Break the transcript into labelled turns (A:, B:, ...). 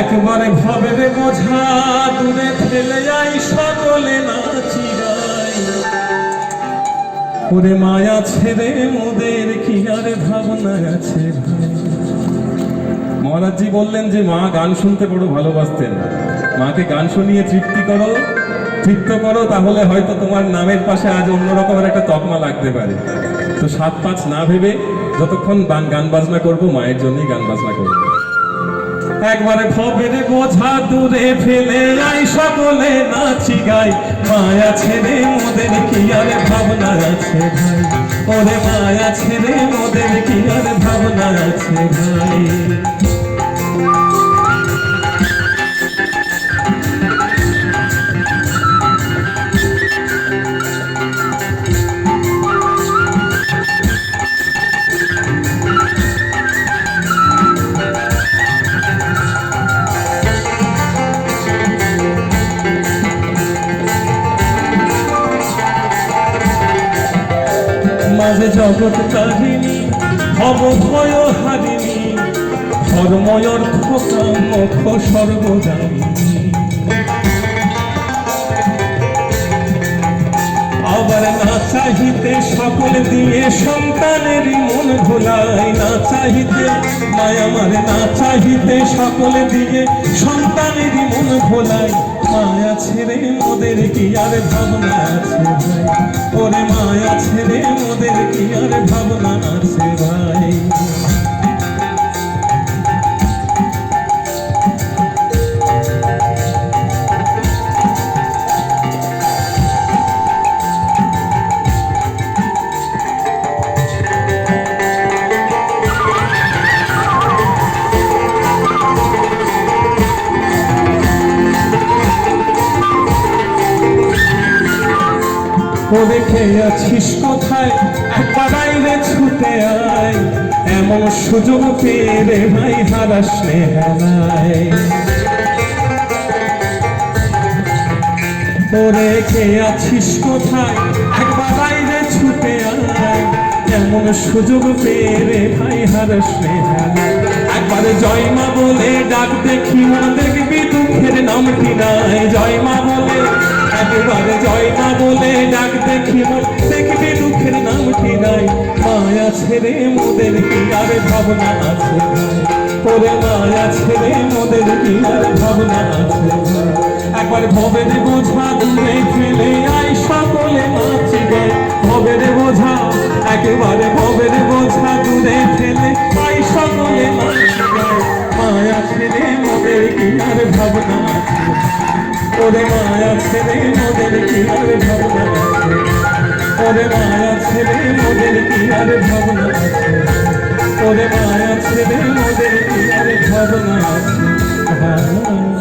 A: একবারে ভাবের বোঝা, দূরে ফেলে যাই সকলে নাচি ওরে মায়া ছেড়ে মোদের কি আর ভাবনা আছে মহারাজজি বললেন যে মা গান শুনতে বড় ভালোবাসতেন। মাকে গান শুনিয়ে তৃপ্তি করো। তৃপ্ত করো, তাহলে হয়তো তোমার নামের পাশে আজ অন্য রকমের একটা তকমা লাগতে পারে। তো সাত পাঁচ না ভেবে যতক্ষণ গান বাজনা করব, মায়ের জন্যই গান বাজনা করব। একবারে ভবের বোঝা দূরে ফেলে আই সকলে নাচি গাই। মায়া ছেড়ে মোদের কি আর ভাবনা আছে ভাই? ওরে মায়া ছেড়ে মোদের কি আর ভাবনা আছে ভাই? মাঝে জগৎ কাহিনী ভব ভয় হারিণী ধর্ময়র মুখ সর্বজানী আবার না চাহিতে সকল দিয়ে সন্তানের মন ভোলাই না চাহিতে মায়া মারে না চাহিতে সকল দিয়ে সন্তানের মন ভোলাই মায়া ছেড়ে মোদের কি আর ভাবনা আছে ওরে মায়া ছেড়ে মোদের কি আর ভাবনা আছে ভাই? দেখে আছিস কোথায়? একবার বাইরে ছুটে আয়। এমন সুযোগ রে ভাই নে আছিস কোথায়? একবার বাইরে ছুটে আয়। এমন সুযোগ পেয়ে রে ভাই নে হারায় একবার জয় মা বলে ডাক দেখি, মা দেখবি দুঃখের নামটি নাই? জয় একেবারে জয় মা বলে ডাক দেখি দেখবে দুঃখের নামটি নাই। মায়া ছেড়ে মোদের কি আর ভাবনা আছে ওরে মায়া ছেড়ে মোদের কি আর ভাবনা আছে একবার ভবের বোঝা দূরে ফেলে মায়া ছেড়ে মোদের কি আর ভাবনা আছে। ওরে মায়া ছেড়ে মোদের কি আর ভাবনা আছে। ওরে মায়া ছেড়ে মোদের কি আর ভাবনা আছে।